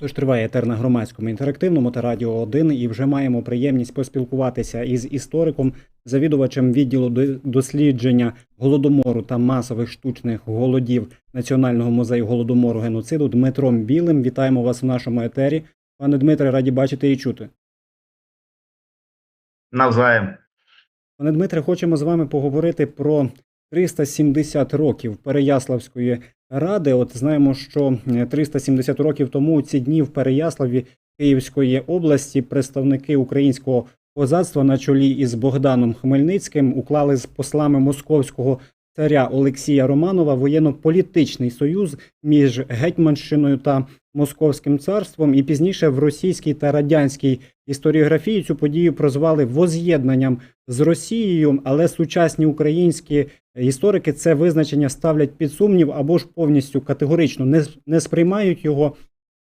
Тож триває етер на громадському інтерактивному та радіо 1 і вже маємо приємність поспілкуватися із істориком, завідувачем відділу дослідження голодомору та масових штучних голодів Національного музею голодомору геноциду Дмитром Білим. Вітаємо вас в нашому етері. Пане Дмитре, раді бачити і чути. Навзаєм. Пане Дмитре, хочемо з вами поговорити про 370 років Переяславської ради. От знаємо, що е, 370 років тому ці дні в Переяславі Київської області представники українського козацтва на чолі із Богданом Хмельницьким уклали з послами московського царя Олексія Романова воєнно-політичний союз між Гетьманщиною та Московським царством, і пізніше в російській та радянській історіографії цю подію прозвали воз'єднанням з Росією, але сучасні українські історики це визначення ставлять під сумнів або ж повністю категорично не, не сприймають його.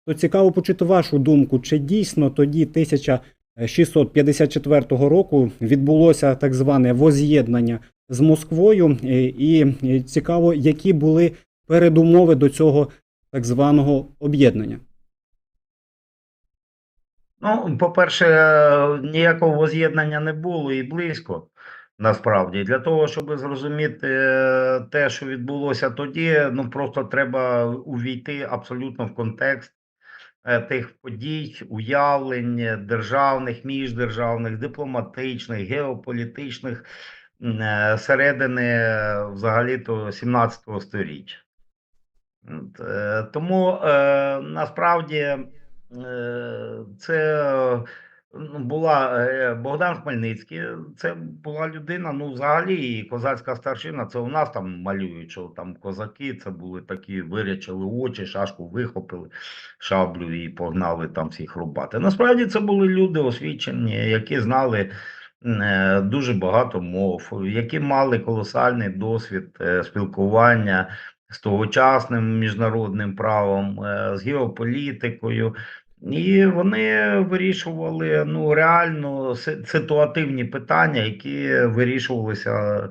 То цікаво почути вашу думку, чи дійсно тоді 1654 року відбулося так зване воз'єднання з Москвою, і цікаво, які були передумови до цього так званого об'єднання. Ну, по-перше, е, ніякого воз'єднання не було і близько. Насправді, для того, щоб зрозуміти е, те, що відбулося тоді, ну просто треба увійти абсолютно в контекст е, тих подій, уявлень державних, міждержавних, дипломатичних, геополітичних е, середини е, взагалі-то 17 століття. Тому насправді це була е, Богдан Хмельницький, це була людина, ну взагалі і козацька старшина, це у нас там малюють, що там козаки, це були такі вирячили очі, шашку вихопили, шаблю і погнали там всіх рубати. Насправді це були люди освічені, які знали е, дуже багато мов, які мали колосальний досвід е, спілкування з тогочасним міжнародним правом, з геополітикою. І вони вирішували ну реально ситуативні питання, які вирішувалися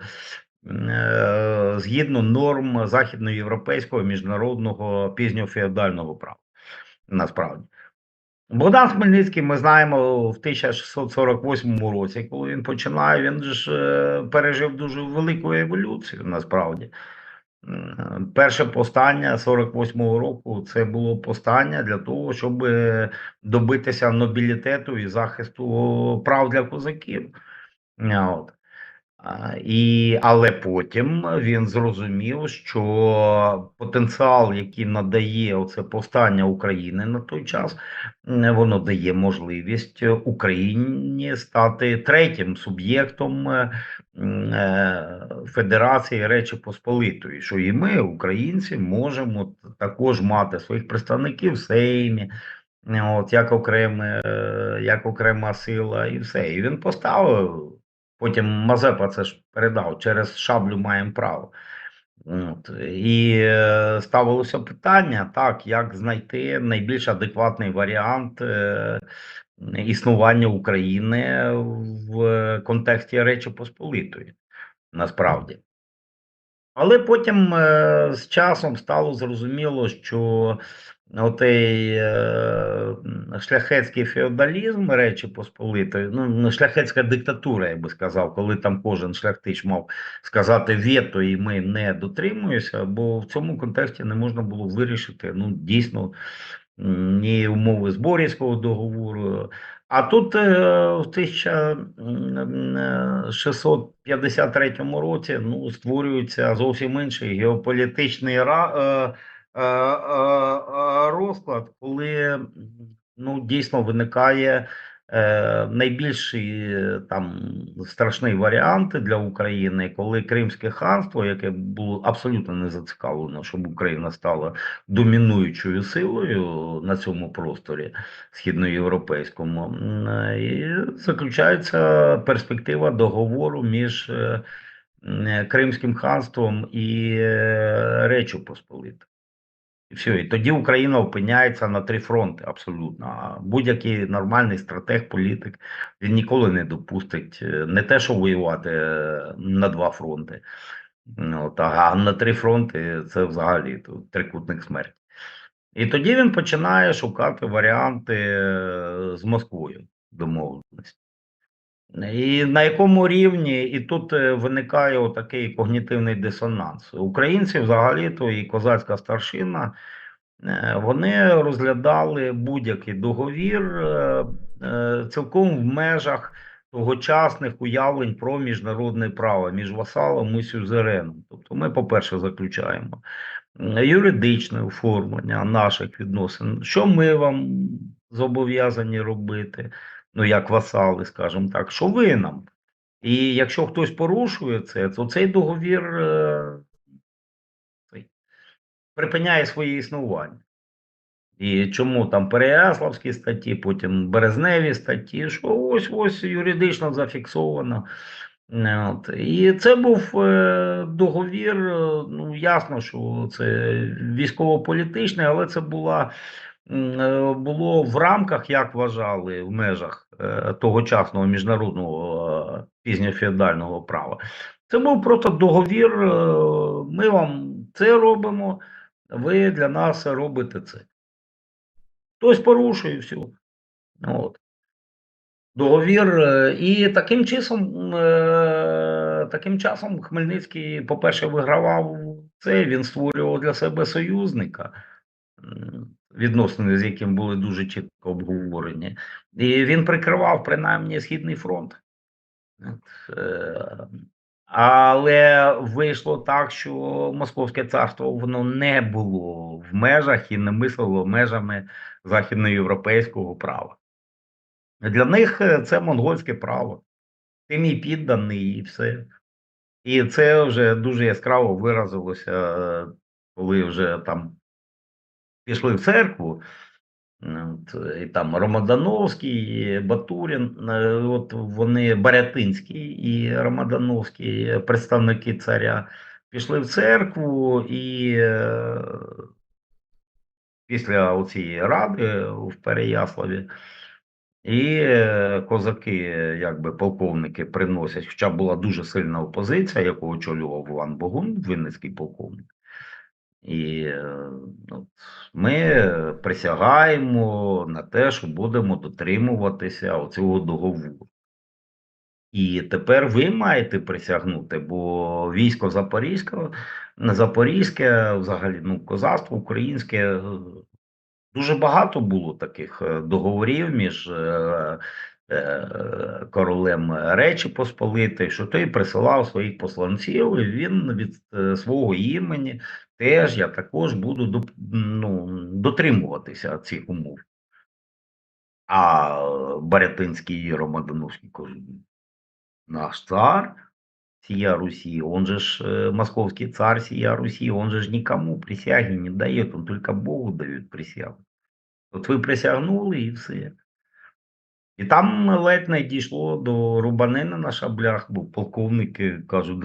е, згідно норм західноєвропейського міжнародного пізньофеодального права. Насправді. Богдан Хмельницький, ми знаємо, в 1648 році, коли він починає, він ж е, пережив дуже велику еволюцію насправді. Перше повстання 48-го року це було повстання для того, щоб е, добитися нобілітету і захисту прав для козаків. От. І, але потім він зрозумів, що потенціал, який надає оце повстання України на той час, воно дає можливість Україні стати третім суб'єктом е, е, Федерації Речі Посполитої, що і ми, українці, можемо також мати своїх представників в Сеймі, от як окреме, як окрема сила, і все. І він поставив. Потім Мазепа це ж передав через шаблю маємо право. От. І е, ставилося питання, так, як знайти найбільш адекватний варіант е, існування України в контексті Речі Посполитої, насправді. Але потім е, з часом стало зрозуміло, що отей е, шляхетський феодалізм Речі Посполитої, ну шляхетська диктатура, я би сказав, коли там кожен шляхтич мав сказати вето, і ми не дотримуємося, бо в цьому контексті не можна було вирішити ну дійсно ні умови Зборівського договору. А тут е, в 1653 році ну, створюється зовсім інший геополітичний ра, е, е, е, е, розклад, коли ну, дійсно виникає е, найбільший е, там страшний варіант для України, коли Кримське ханство, яке було абсолютно не зацікавлено, щоб Україна стала домінуючою силою на цьому просторі східноєвропейському, і заключається перспектива договору між е, Кримським ханством і е, Речю Посполитою. І все, і тоді Україна опиняється на три фронти абсолютно. А будь-який нормальний стратег, політик він ніколи не допустить е, не те, що воювати е, на два фронти. От, а на три фронти це взагалі то, трикутник смерті. І тоді він починає шукати варіанти е, з Москвою домовленості. І на якому рівні, і тут е, виникає отакий когнітивний дисонанс. Українці взагалі-то і козацька старшина, е, вони розглядали будь-який договір е, цілком в межах тогочасних уявлень про міжнародне право між васалом і сюзереном. Тобто ми, по-перше, заключаємо юридичне оформлення наших відносин, що ми вам зобов'язані робити, ну як васали, скажімо так, що ви нам. І якщо хтось порушує це, то цей договір е, припиняє своє існування. І чому там Переяславські статті, потім Березневі статті, що ось ось юридично зафіксовано. Е, От. І це був е, договір. е, Ну ясно, що це військово-політичний, але це була було в рамках, як вважали, в межах е, тогочасного міжнародного е, пізньофеодального права. Це був просто договір. е, Ми вам це робимо, ви для нас робите це. Хтось порушує все. От. Договір. е, І таким часом, е, таким часом Хмельницький, по-перше, вигравав це, він створював для себе союзника, відносини з яким були дуже чітко обговорені. І він прикривав принаймні Східний фронт. Е, Але вийшло так, що Московське царство воно не було в межах і не мислило межами західноєвропейського права. Для них е, це монгольське право. Ти мій підданий і все. І це вже дуже яскраво виразилося, е, коли вже там пішли в церкву. От, і там Ромадановський, Батурін, е, от вони Барятинський і Ромадановський, представники царя, пішли в церкву і е, після цієї ради в Переяславі. І е, козаки, е, якби полковники, приносять, хоча була дуже сильна опозиція, яку очолював Іван Богун, Вінницький полковник. І е, от, ми присягаємо на те, що будемо дотримуватися цього договору. І тепер ви маєте присягнути, бо військо Запорізьке, Запорізьке, взагалі, ну, козацтво українське е, Дуже багато було таких е, договорів між королем Речі Посполитої, що той присилав своїх посланців, і він від е, свого імені теж я також буду ну, дотримуватися цих умов. А е, Барятинський і Ромадановський кажуть, наш цар сия Руси, он же ж э, московский царь сия Руси, он же ж никому присяги не дает, он только Богу дает присягу. От ви присягнули і все. І там ледь не дійшло до рубанини на шаблях, бо полковники кажуть,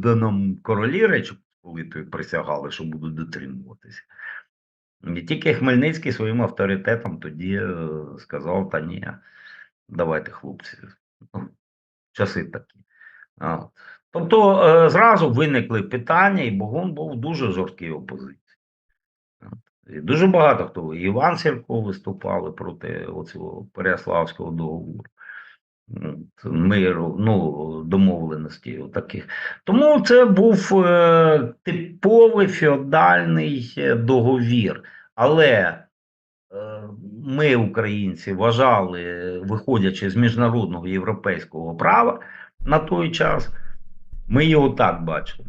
да, нам королі Речі Посполитої присягали, що будуть дотримуватися. І тільки Хмельницький своїм авторитетом тоді е, сказав: та ні, давайте, хлопці, ну, часи такі. От. Тобто е, зразу виникли питання, і Богун був дуже жорсткій опозиції. Дуже багато хто. Іван Сірко виступали проти оцього Переяславського договору. Миру, ну, домовленості таких. Тому це був е, типовий феодальний е, договір. Але е, ми, українці, вважали, виходячи з міжнародного європейського права на той час, ми його так бачили.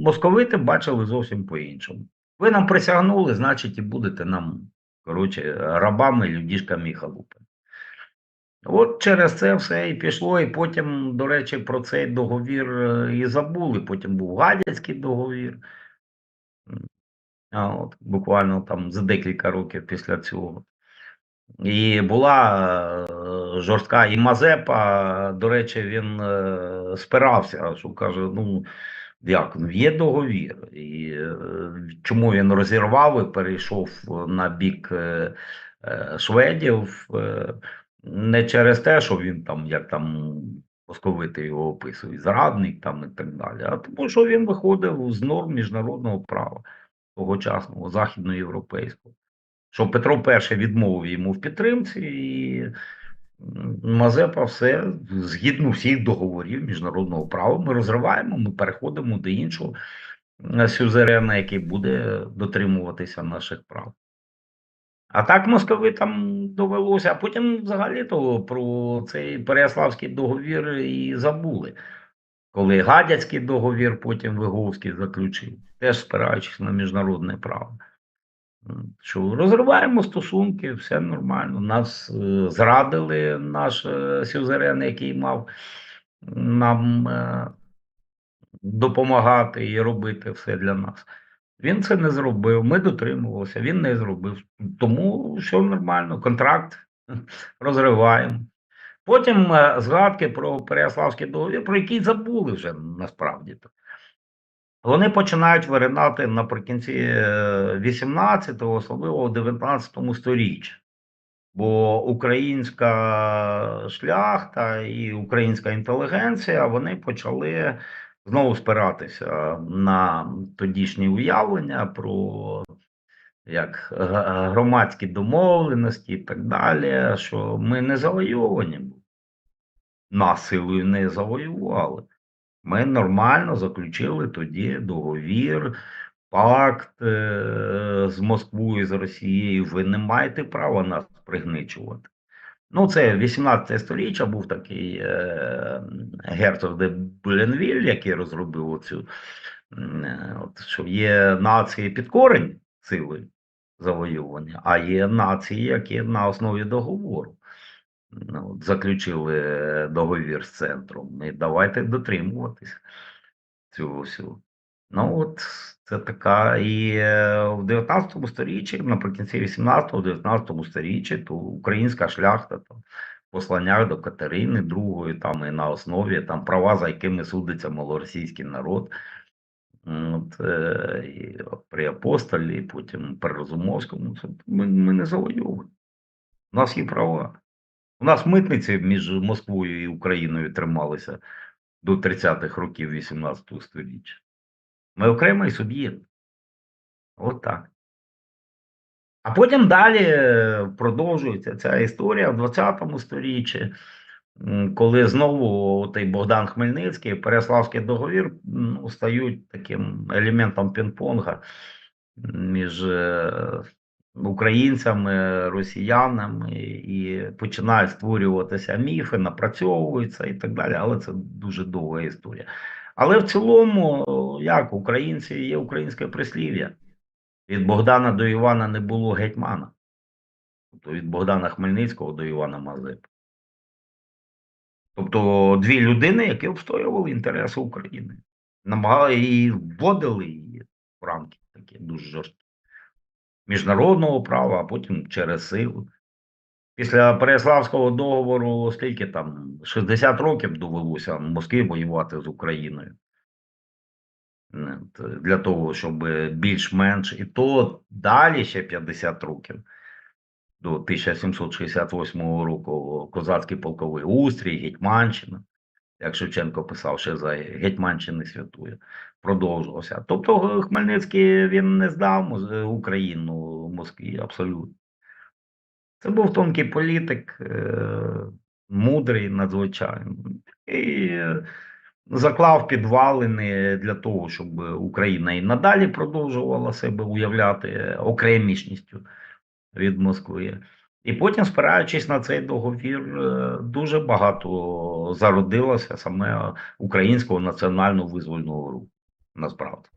Московити бачили зовсім по-іншому. Ви нам присягнули, значить, і будете нам, коротше, рабами, людішками і халупами. От через це все і пішло, і потім, до речі, про цей договір е, і забули. Потім був Гадяцький договір. А от, буквально там за декілька років після цього. І була е, жорстка і Мазепа, до речі, він е, спирався, що каже: ну як ну, є договір, і е, чому він розірвав і перейшов на бік шведів, не через те, що він там, як там московити його описують, зрадник там і так далі, а тому, що він виходив з норм міжнародного права. тогочасного західноєвропейського. Що Петро І відмовив йому в підтримці, і Мазепа все згідно всіх договорів міжнародного права. Ми розриваємо, ми переходимо до іншого сюзерена, який буде дотримуватися наших прав. А так московитам довелося, а потім взагалі то про цей Переяславський договір і забули. Коли Гадяцький договір, потім Виговський заключив, теж спираючись на міжнародне право. Що розриваємо стосунки, все нормально. Нас е, зрадили наш е, сюзерен, який мав нам е, допомагати і робити все для нас. Він це не зробив. Ми дотримувалися, він не зробив. Тому все нормально, контракт розриваємо. Потім е, згадки про Переяславський договір, про який забули вже насправді. то. Вони починають виринати наприкінці 18-го, особливо в 19 сторіччі. Бо українська шляхта і українська інтелігенція вони почали знову спиратися на тодішні уявлення про як громадські домовленості і так далі, що ми не завойовані. Нас не завоювали. Ми нормально заключили тоді договір, пакт е, з Москвою, з Росією. Ви не маєте права нас пригничувати. Ну, це 18 сторіччя був такий е, герцог де Буленвіль, який розробив оцю, е, от, що є нації підкорень силою завоювання, а є нації, які на основі договору. Ну, заключили е, договір з центром. І давайте дотримуватись цього всього. Ну, от це така. І е, в 19 сторіччі, наприкінці 18-го, 19 сторіччі, то українська шляхта там, в посланнях до Катерини II, там і на основі там права, за якими судиться малоросійський народ. От, е, і при апостолі, потім при Розумовському. Ми, ми не завойовуємо. У нас є права. У нас митниці між Москвою і Україною трималися до 30-х років 18 століття. Ми окремий суб'єкт. От так. А потім далі е, продовжується ця історія в 20 сторіччі, коли знову той Богдан Хмельницький, Переславський договір ну, стають таким елементом пінг-понга між е, українцями, росіянами, і починають створюватися міфи, напрацьовуються і так далі. Але це дуже довга історія. Але в цілому, як українці є українське прислів'я. Від Богдана до Івана не було гетьмана. Тобто від Богдана Хмельницького до Івана Мазепи. Тобто дві людини, які обстоювали інтереси України. Намагали і вводили її в рамки такі дуже жорсткі. Міжнародного права, а потім через силу. Після Переяславського договору, скільки там 60 років довелося Москві воювати з Україною. Для того, щоб більш-менш, і то далі ще 50 років до 1768 року козацький полковий устрій, Гетьманщина, як Шевченко писав ще за Гетьманщини Святої, продовжувався. Тобто Хмельницький він не здав Моз- Україну Москві абсолютно. Це був тонкий політик, е, мудрий надзвичайно. І е, заклав підвалини для того, щоб Україна і надалі продовжувала себе уявляти окремішністю від Москви. І потім, спираючись на цей договір, е, дуже багато зародилося саме українського національного визвольного руху. Насправді.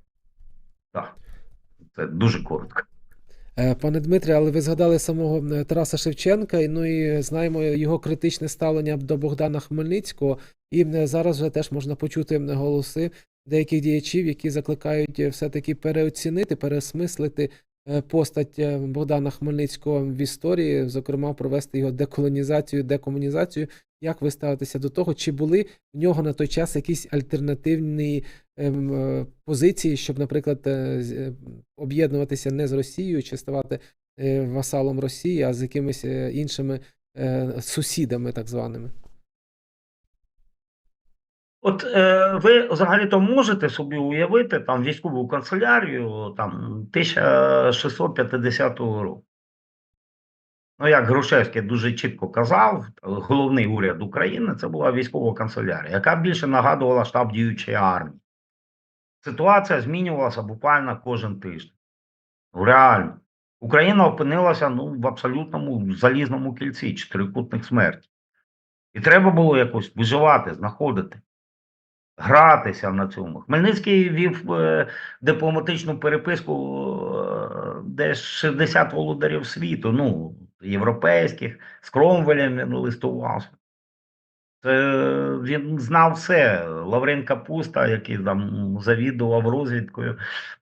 Так. Це дуже коротко. Е, Пане Дмитре, але ви згадали самого е, Тараса Шевченка, ну і знаємо його критичне ставлення до Богдана Хмельницького. І е, зараз вже теж можна почути голоси деяких діячів, які закликають все-таки переоцінити, переосмислити е, постать Богдана Хмельницького в історії, зокрема провести його деколонізацію, декомунізацію. Як ви ставитеся до того? Чи були в нього на той час якісь альтернативні позиції, щоб, наприклад, е, е, об'єднуватися не з Росією чи ставати е, васалом Росії, а з якимись е, іншими е, сусідами, так званими? От е, ви взагалі-то можете собі уявити там військову канцелярію там 1650 року. Ну, як Грушевський дуже чітко казав, головний уряд України це була військова канцелярія, яка більше нагадувала штаб діючої армії. Ситуація змінювалася буквально кожен тиждень. Реально. Україна опинилася ну, в абсолютному залізному кільці чотирикутних смерті. І треба було якось виживати, знаходити, гратися на цьому. Хмельницький вів е, дипломатичну переписку е, десь 60 володарів світу, ну, європейських, з Кромвелем він листувався. Це він знав все. Лаврин Капуста, який там завідував розвідкою,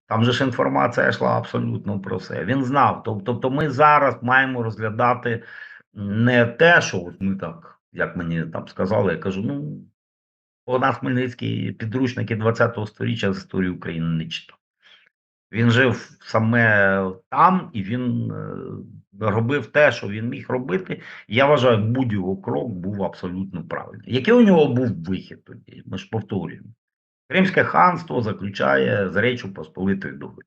там же ж інформація йшла абсолютно про все. Він знав. Тобто ми зараз маємо розглядати не те, що ми так, як мені там сказали, я кажу, ну, Богдан Хмельницький підручники 20-го сторіччя з історії України не читав. Він жив саме там, і він е, робив те, що він міг робити. Я вважаю, будь-його крок був абсолютно правильний. Який у нього був вихід тоді? Ми ж повторюємо. Кримське ханство заключає з Речу Посполитою договір.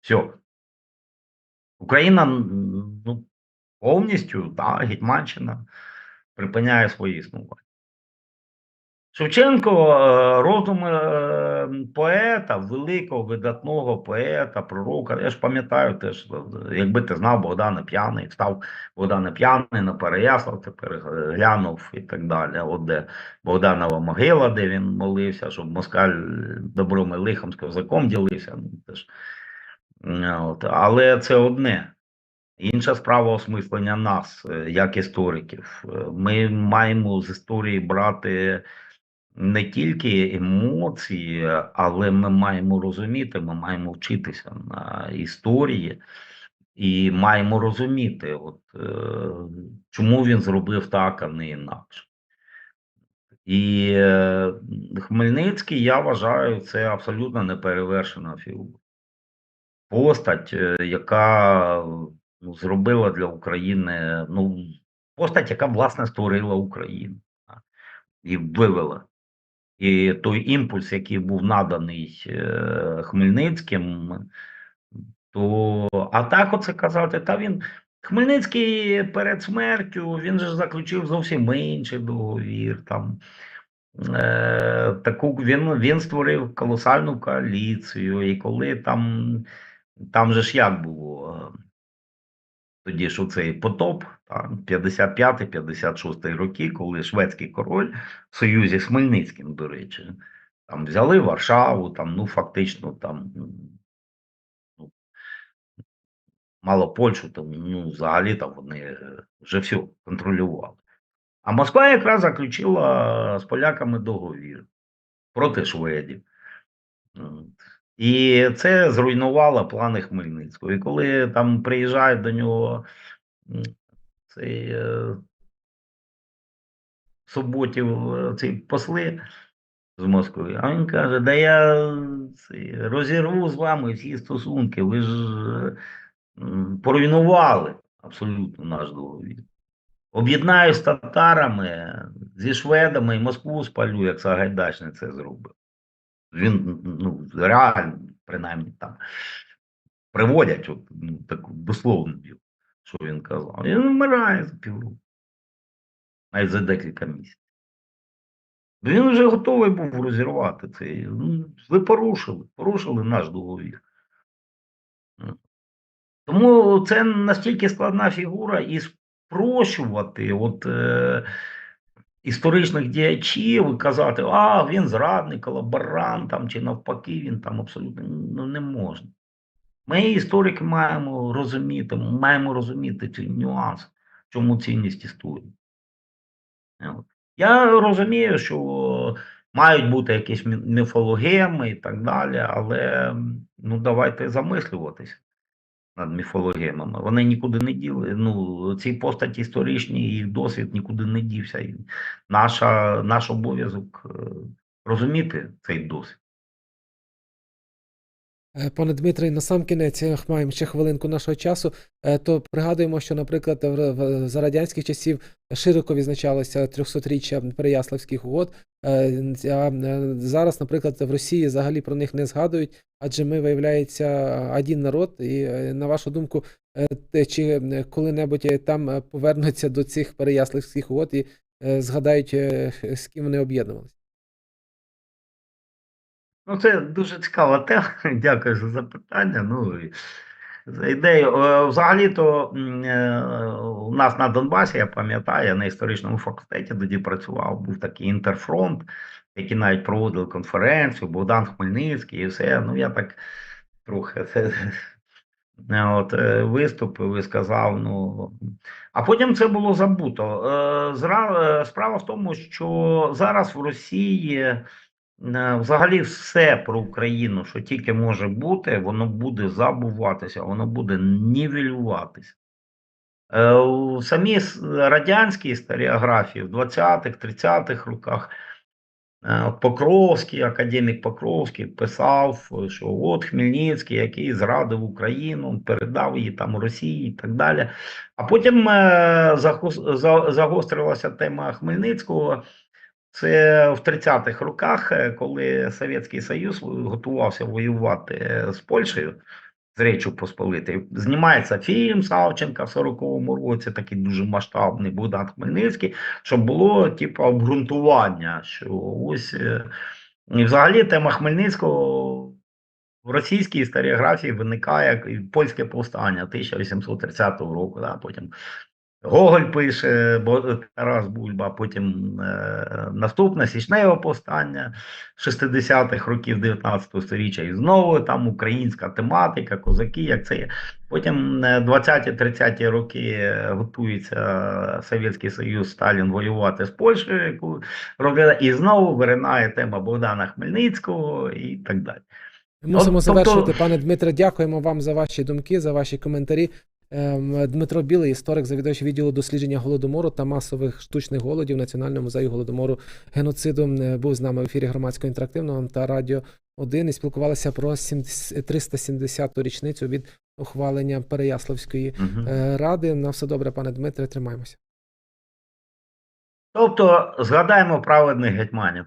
Все. Україна ну, повністю, та, Гетьманщина припиняє своє існування. Шевченко е, роздуми е, поета, великого видатного поета, пророка. Я ж пам'ятаю теж, е, якби ти знав Богдана П'яний, став Богдана П'яний на Переяслав, тепер глянув і так далі. От де Богданова могила, де він молився, щоб москаль добром і лихом з козаком ділився. Ну, теж. Е, От. Але це одне. Інша справа осмислення нас, як істориків. Ми маємо з історії брати не тільки емоції, але ми маємо розуміти, ми маємо вчитися на історії і маємо розуміти, от, е, чому він зробив так, а не інакше. І е, Хмельницький, я вважаю, це абсолютно неперевершена фігура. Постать, е, яка ну, зробила для України, ну, постать, яка, власне, створила Україну і вивела. І той імпульс, який був наданий е, Хмельницьким, то а так оце казати, та він Хмельницький перед смертю він же заключив зовсім інший договір. Там е, таку він, він створив колосальну коаліцію, і коли там, там же ж як було. Тоді ж оцей потоп, 55-56 роки, коли шведський король в союзі з Хмельницьким, до речі, там взяли Варшаву, там, ну фактично там ну, мало Польщу, там, ну, взагалі там вони е, вже все контролювали. А Москва якраз заключила з поляками договір проти шведів. І це зруйнувало плани Хмельницького. І коли там приїжджають до нього цей е, Суботів, е, ці посли з Москви, а він каже: Да я розірву з вами всі стосунки, ви ж е, поруйнували абсолютно наш договір. Об'єднаю з татарами, зі шведами і Москву спалю, як Сагайдачний це зробив. Він ну, реально, принаймні, там приводять от, ну, таку дословну, що він казав. Він вмирає за півроку. Навіть за декілька місяців. Він вже готовий був розірвати це. Ну, ви порушили, порушили наш договір. Тому це настільки складна фігура і спрощувати от, е, історичних діячів і казати, а він зрадник, колаборант там, чи навпаки, він там абсолютно ну, не можна. Ми, історики, маємо розуміти, маємо розуміти цей нюанс, чому цінність історії. Я розумію, що мають бути якісь міфологеми і так далі, але ну, давайте замислюватися над міфологемами. Вони нікуди не діли. Ну, ці постаті історичні, їх досвід нікуди не дівся. Наша, наш обов'язок е, розуміти цей досвід. Е, Пане Дмитре, на сам кінець маємо ще хвилинку нашого часу. Е, То пригадуємо, що, наприклад, в- за радянських часів широко відзначалося 300-річчя Переяславських угод. Е, А зараз, наприклад, в Росії взагалі про них не згадують, адже ми, виявляється, один народ. І на вашу думку, чи коли-небудь там повернуться до цих Переяславських угод і згадають, з ким вони об'єднувалися? Ну, це дуже цікава тема. Дякую за запитання. Ну, за ідею. Е, Взагалі-то е, у нас на Донбасі, я пам'ятаю, я на історичному факультеті тоді працював, був такий інтерфронт, який навіть проводили конференцію, Богдан Хмельницький і все. Ну, я так трохи е, от, виступив і сказав. Ну, а потім це було забуто. Справа в тому, що зараз в Росії. Взагалі, все про Україну, що тільки може бути, воно буде забуватися, воно буде нівелюватися. Е, У самій с- радянській історіографії в 20-х, 30-х роках е, Покровський, академік Покровський писав, що от Хмельницький, який зрадив Україну, передав її там Росії і так далі. А потім е, загострилася тема Хмельницького. Це в 30-х роках, е, коли Совєтський Союз готувався воювати е, з Польщею, з Речю Посполитою. Знімається фільм Савченка в 40-му році, такий дуже масштабний Богдан Хмельницький, щоб було типу обґрунтування, що ось е, і взагалі тема Хмельницького в російській історіографії виникає польське повстання 1830 року. Да, потім Гоголь пише, бо Тарас Бульба, потім е, наступне січневе повстання 60-х років 19 століття, і знову там українська тематика, козаки, як це є. Потім е, 20-30 роки е, готується Совєтський Союз Сталін воювати з Польщею, яку робили, і знову виринає тема Богдана Хмельницького і так далі. Мусимо От, тобто- пане Дмитре. Дякуємо вам за ваші думки, за ваші коментарі. Ем, Дмитро Білий, історик, завідувач відділу дослідження голодомору та масових штучних голодів Національного музею голодомору геноциду, е, був з нами в ефірі громадського інтерактивного та радіо 1 і спілкувалися про 70 370-ту річницю від ухвалення Переяславської е, ради. На все добре, пане Дмитре, тримаємося. Тобто згадаємо праведних гетьманів.